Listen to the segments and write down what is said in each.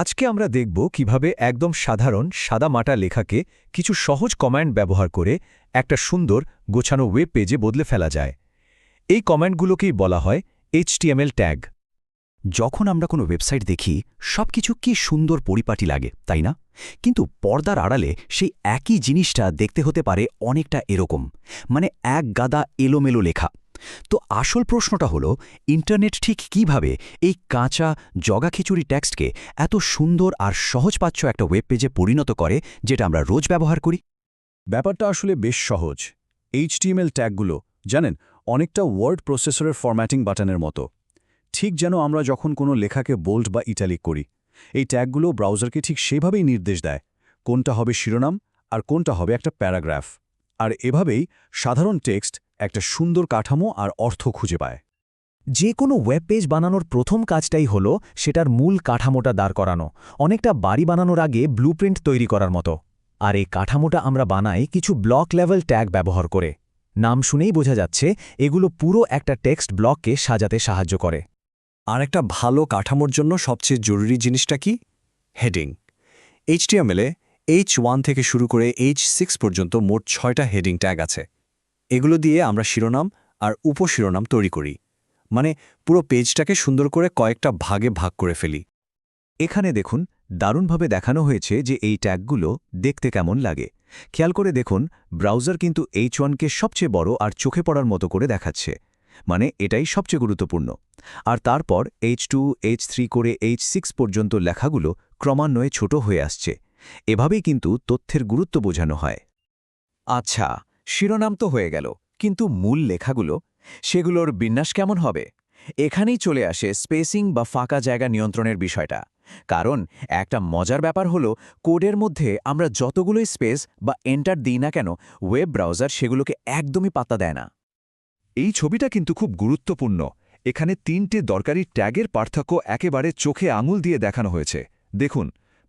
আজকে আমরা দেখব কীভাবে একদম সাধারণ সাদামাটা লেখাকে কিছু সহজ কমান্ড ব্যবহার করে একটা সুন্দর গোছানো ওয়েব পেজে বদলে ফেলা যায়। এই কমান্ডগুলোকেই বলা হয় এইচটিএমএল ট্যাগ। যখন আমরা কোনো ওয়েবসাইট দেখি, সবকিছু কি সুন্দর পরিপাটি লাগে, তাই না? কিন্তু পর্দার আড়ালে সেই একই জিনিসটা দেখতে হতে পারে অনেকটা এরকম মানে এক গাদা এলোমেলো লেখা। তো আসল প্রশ্নটা হলো, ইন্টারনেট ঠিক কীভাবে এই কাঁচা জগাখিচুড়ি টেক্সটকে এত সুন্দর আর সহজপাচ্য একটা ওয়েব পেজে পরিণত করে যেটা আমরা রোজ ব্যবহার করি? ব্যাপারটা আসলে বেশ সহজ। এইচটিএমএল ট্যাগগুলো, জানেন, অনেকটা ওয়ার্ড প্রসেসরের ফরম্যাটিং বাটনের মতো। ঠিক যেন আমরা যখন কোনো লেখাকে বোল্ড বা ইটালিক করি, এই ট্যাগগুলো ব্রাউজারকে ঠিক সেভাবেই নির্দেশ দেয়, কোনটা হবে শিরোনাম আর কোনটা হবে একটা প্যারাগ্রাফ। আর এভাবেই সাধারণ টেক্সট একটা সুন্দর কাঠামো আর অর্থ খুঁজে পায়। যে কোনো ওয়েব পেজ বানানোর প্রথম কাজটাই হলো সেটার মূল কাঠামোটা দাঁড় করানো, অনেকটা বাড়ি বানানোর আগে ব্লুপ্রিন্ট তৈরি করার মতো। আর এই কাঠামোটা আমরা বানাই কিছু ব্লক লেভেল ট্যাগ ব্যবহার করে। নাম শুনেই বোঝা যাচ্ছে এগুলো পুরো একটা টেক্সট ব্লককে সাজাতে সাহায্য করে। আর একটা ভালো কাঠামোর জন্য সবচেয়ে জরুরি জিনিসটা কি? হেডিং এইচটিএমএলে এইচ ওয়ান থেকে শুরু করে এইচ সিক্স পর্যন্ত মোট ছয়টা হেডিং ট্যাগ আছে। এগুলো দিয়ে আমরা শিরোনাম আর উপশিরোনাম তৈরি করি। মানে পুরো পেজটাকে সুন্দর করে কয়েকটা ভাগে ভাগ করে ফেলি। এখানে দেখুন, দারুণভাবে দেখানো হয়েছে যে এই ট্যাগগুলো দেখতে কেমন লাগে। খেয়াল করে দেখুন ব্রাউজার কিন্তু এইচ ওয়ানকে সবচেয়ে বড় আর চোখে পড়ার মতো করে দেখাচ্ছে। মানে এটাই সবচেয়ে গুরুত্বপূর্ণ। আর তারপর এইচ টু এইচ থ্রি করে এইচ সিক্স পর্যন্ত লেখাগুলো ক্রমান্বয়ে ছোট হয়ে আসছে। এভাবেই কিন্তু তথ্যের গুরুত্ব বোঝানো হয়। আচ্ছা শিরোনাম তো হয়ে গেল, কিন্তু মূল লেখাগুলো? সেগুলোর বিন্যাস কেমন হবে? এখানেই চলে আসে স্পেসিং বা ফাঁকা জায়গা নিয়ন্ত্রণের বিষয়টা। কারণ একটা মজার ব্যাপার হলো, কোডের মধ্যে আমরা যতগুলোই স্পেস বা এন্টার দিই না কেন, ওয়েব ব্রাউজার সেগুলোকে একদমই পাত্তা দেয় না। এই ছবিটা কিন্তু খুব গুরুত্বপূর্ণ। এখানে তিনটে দরকারি ট্যাগের পার্থক্য একেবারে চোখে আঙুল দিয়ে দেখানো হয়েছে। দেখুন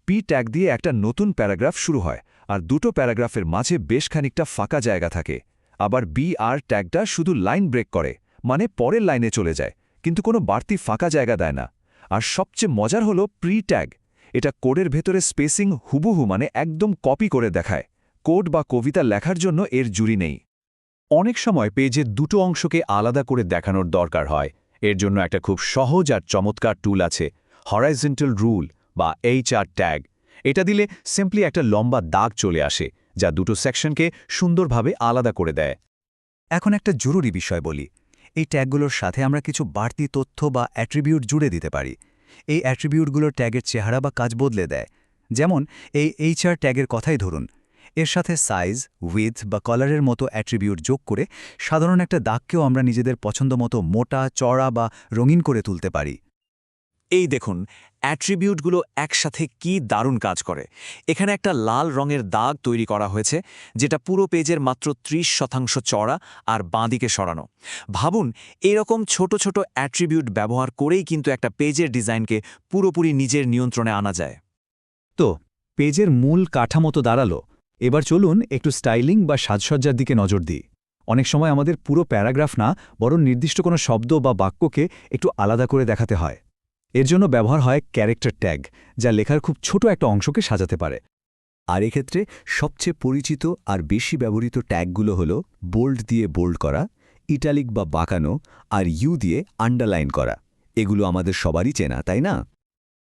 পি ট্যাগ দিয়ে একটা নতুন প্যারাগ্রাফ শুরু হয়, আর দুটো প্যারাগ্রাফের মাঝে বেশ খানিকটা ফাঁকা জায়গা থাকে। আবার বি আর ট্যাগটা শুধু লাইন ব্রেক করে মানে পরের লাইনে চলে যায়, কিন্তু কোনো বাড়তি ফাঁকা জায়গা দেয় না। আর সবচেয়ে মজার হলো প্রি ট্যাগ, এটা কোডের ভেতরে স্পেসিং হুবহু মানে একদম কপি করে দেখায়, কোড বা কবিতা লেখার জন্য এর জুরি নেই। অনেক সময় পেজের দুটো অংশকে আলাদা করে দেখানোর দরকার হয়, এর জন্য একটা খুব সহজ আর চমৎকার টুল আছে, হরাইজেন্টাল রুল বা এইচআর ট্যাগ এটা দিলে সিম্পলি একটা লম্বা দাগ চলে আসে, যা দুটো সেকশনকে সুন্দরভাবে আলাদা করে দেয়। এখন একটা জরুরি বিষয় বলি, এই ট্যাগগুলোর সাথে আমরা কিছু বাড়তি তথ্য বা অ্যাট্রিবিউট জুড়ে দিতে পারি। এই অ্যাট্রিবিউটগুলোর ট্যাগের চেহারা বা কাজ বদলে দেয়। যেমন, এই এইচআর ট্যাগের কথাই ধরুন, এর সাথে সাইজ উইথ বা কলারের মতো অ্যাট্রিবিউট যোগ করে সাধারণ একটা দাগকেও আমরা নিজেদের পছন্দ মতো মোটা চড়া বা রঙিন করে তুলতে পারি। এই দেখুন অ্যাট্রিবিউটগুলো একসাথে কি দারুণ কাজ করে। এখানে একটা লাল রঙের দাগ তৈরি করা হয়েছে, যেটা পুরো পেজের মাত্র ৩০ শতাংশ চড়া আর বাঁদিকে সরানো। ভাবুন, এরকম ছোট ছোট অ্যাট্রিবিউট ব্যবহার করেই কিন্তু একটা পেজের ডিজাইনকে পুরোপুরি নিজের নিয়ন্ত্রণে আনা যায়। তো, পেজের মূল কাঠামতো দাঁড়াল। এবার চলুন একটু স্টাইলিং বা সাজসজ্জার দিকে নজর দিই। অনেক সময় আমাদের পুরো প্যারাগ্রাফ না, বরং নির্দিষ্ট কোনো শব্দ বা বাক্যকে একটু আলাদা করে দেখাতে হয়। এর জন্য ব্যবহার হয় ক্যারেক্টার ট্যাগ, যা লেখার খুব ছোট একটা অংশকে সাজাতে পারে। আর এক্ষেত্রে সবচেয়ে পরিচিত আর বেশি ব্যবহৃত ট্যাগগুলো হল বোল্ড দিয়ে বোল্ড করা, ইটালিক বা বাঁকানো, আর ইউ দিয়ে আন্ডারলাইন করা। এগুলো আমাদের সবারই চেনা, তাই না?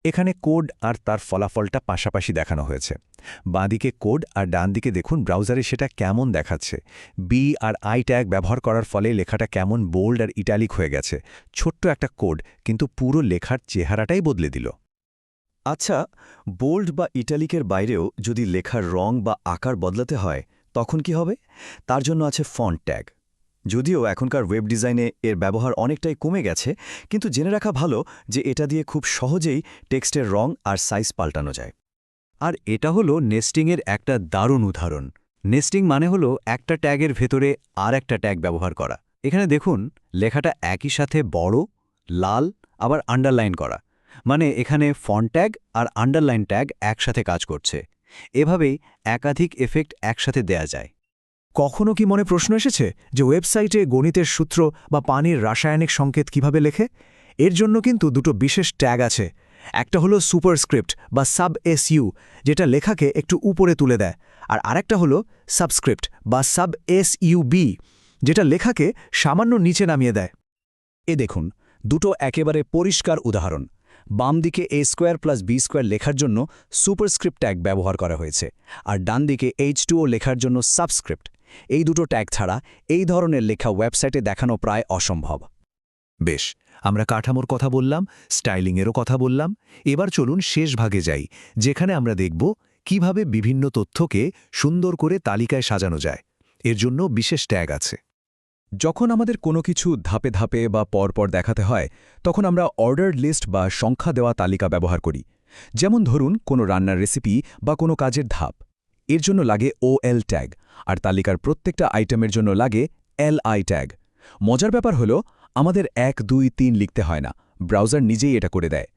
এখানে কোড আর তার ফলাফলটা পাশাপাশি দেখানো হয়েছে। বাঁদিকে কোড আর ডান দিকে দেখুন ব্রাউজারে সেটা কেমন দেখাচ্ছে। বি আর আই ট্যাগ ব্যবহার করার ফলে লেখাটা কেমন বোল্ড আর ইটালিক হয়ে গেছে। ছোট্ট একটা কোড, কিন্তু পুরো লেখার চেহারাটাই বদলে দিল। আচ্ছা বোল্ড বা ইটালিকের বাইরেও যদি লেখার রং বা আকার বদলাতে হয়, তখন কি হবে? তার জন্য আছে ফন্ট ট্যাগ যদিও এখনকার ওয়েব ডিজাইনে এর ব্যবহার অনেকটাই কমে গেছে, কিন্তু জেনে রাখা ভালো যে এটা দিয়ে খুব সহজেই টেক্সটের রং আর সাইজ পাল্টানো যায়। আর এটা হলো নেস্টিংয়ের একটা দারুণ উদাহরণ। নেস্টিং মানে হলো একটা ট্যাগের ভেতরে আর একটা ট্যাগ ব্যবহার করা। এখানে দেখুন, লেখাটা একই সাথে বড়, লাল, আবার আন্ডারলাইন করা। মানে এখানে ফন্ট ট্যাগ আর আন্ডারলাইন ট্যাগ একসাথে কাজ করছে। এভাবেই একাধিক এফেক্ট একসাথে দেয়া যায়। কখনও কি মনে প্রশ্ন এসেছে যে ওয়েবসাইটে গণিতের সূত্র বা পানির রাসায়নিক সংকেত কীভাবে লেখে? এর জন্য কিন্তু দুটো বিশেষ ট্যাগ আছে। একটা হলো সুপারস্ক্রিপ্ট বা সাব এসইউ যেটা লেখাকে একটু উপরে তুলে দেয়। আর আরেকটা হলো সাবস্ক্রিপ্ট বা সাব এসইউবি যেটা লেখাকে সামান্য নিচে নামিয়ে দেয়। এ দেখুন, দুটো একেবারে পরিষ্কার উদাহরণ। বাম দিকে A square plus B square লেখার জন্য সুপারস্ক্রিপ্ট ট্যাগ ব্যবহার করা হয়েছে। আর ডান দিকে এইচ লেখার জন্য সাবস্ক্রিপ্ট এই দুটো ট্যাগ ছাড়া এই ধরনের লেখা ওয়েবসাইটে দেখানো প্রায় অসম্ভব। বেশ, আমরা কাঠামোর কথা বললাম স্টাইলিংয়েরও কথা বললাম, এবার চলুন শেষ ভাগে যাই, যেখানে আমরা দেখব কীভাবে বিভিন্ন তথ্যকে সুন্দর করে তালিকায় সাজানো যায়। এর জন্য বিশেষ ট্যাগ আছে। যখন আমাদের কোনো কিছু ধাপে ধাপে বা পরপর দেখাতে হয়, তখন আমরা অর্ডার লিস্ট বা সংখ্যা দেওয়া তালিকা ব্যবহার করি। যেমন ধরুন, কোনো রান্নার রেসিপি বা কোনো কাজের ধাপ। এর জন্য লাগে ওএল ট্যাগ আর তালিকার প্রত্যেকটা আইটেমের জন্য লাগে এল আই ট্যাগ মজার ব্যাপার হলো, আমাদের এক, দুই, তিন লিখতে হয় না ব্রাউজার নিজেই এটা করে দেয়।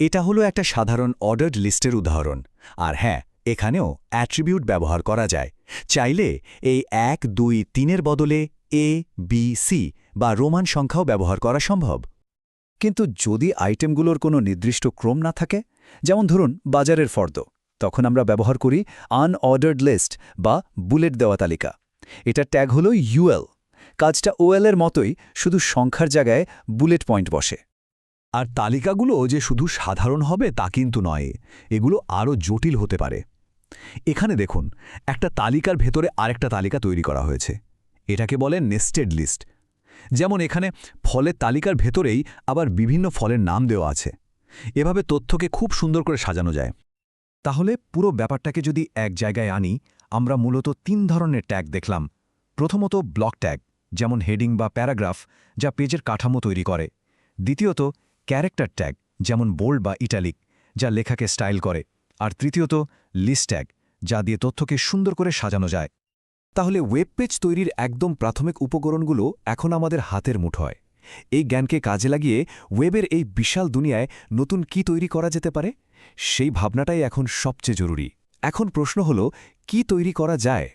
এটা হলো একটা সাধারণ অর্ডার্ড লিস্টের উদাহরণ। আর হ্যাঁ এখানেও অ্যাট্রিবিউট ব্যবহার করা যায়। চাইলে এই এক, দুই, তিনের বদলে এ বি সি বা রোমান সংখ্যাও ব্যবহার করা সম্ভব। কিন্তু যদি আইটেমগুলোর কোনো নির্দিষ্ট ক্রম না থাকে, যেমন ধরুন বাজারের ফর্দ তখন আমরা ব্যবহার করি আনঅর্ডার্ড লিস্ট বা বুলেট দেওয়া তালিকা। এটা ট্যাগ হল ইউএল কাজটা ওএল এর মতোই, শুধু সংখ্যার জায়গায় বুলেট পয়েন্ট বসে। আর তালিকাগুলো যে শুধু সাধারণ হবে তা কিন্তু নয়, এগুলো আরও জটিল হতে পারে। এখানে দেখুন, একটা তালিকার ভেতরে আরেকটা তালিকা তৈরি করা হয়েছে। এটাকে বলে নেস্টেড লিস্ট যেমন এখানে ফলের তালিকার ভেতরেই আবার বিভিন্ন ফলের নাম দেওয়া আছে। এভাবে তথ্যকে খুব সুন্দর করে সাজানো যায়। তাহলে পুরো ব্যাপারটাকে যদি এক জায়গায় আনি, আমরা মূলত তিন ধরনের ট্যাগ দেখলাম। প্রথমত ব্লক ট্যাগ, যেমন হেডিং বা প্যারাগ্রাফ, যা পেজের কাঠামো তৈরি করে। দ্বিতীয়ত, ক্যারেক্টার ট্যাগ, যেমন বোল্ড বা ইটালিক, যা লেখাকে স্টাইল করে। আর তৃতীয়ত, লিস্ট ট্যাগ, যা দিয়ে তথ্যকে সুন্দর করে সাজানো যায়। তাহলে ওয়েব পেজ তৈরির একদম প্রাথমিক উপকরণগুলো এখন আমাদের হাতের মুঠোয় এই জ্ঞানকে কাজে লাগিয়ে ওয়েবের এই বিশাল দুনিয়ায় নতুন কি তৈরি করা যেতে পারে? সেই ভাবনাটাই এখন সবচেয়ে জরুরি। এখন প্রশ্ন হল কি তৈরি করা যায়?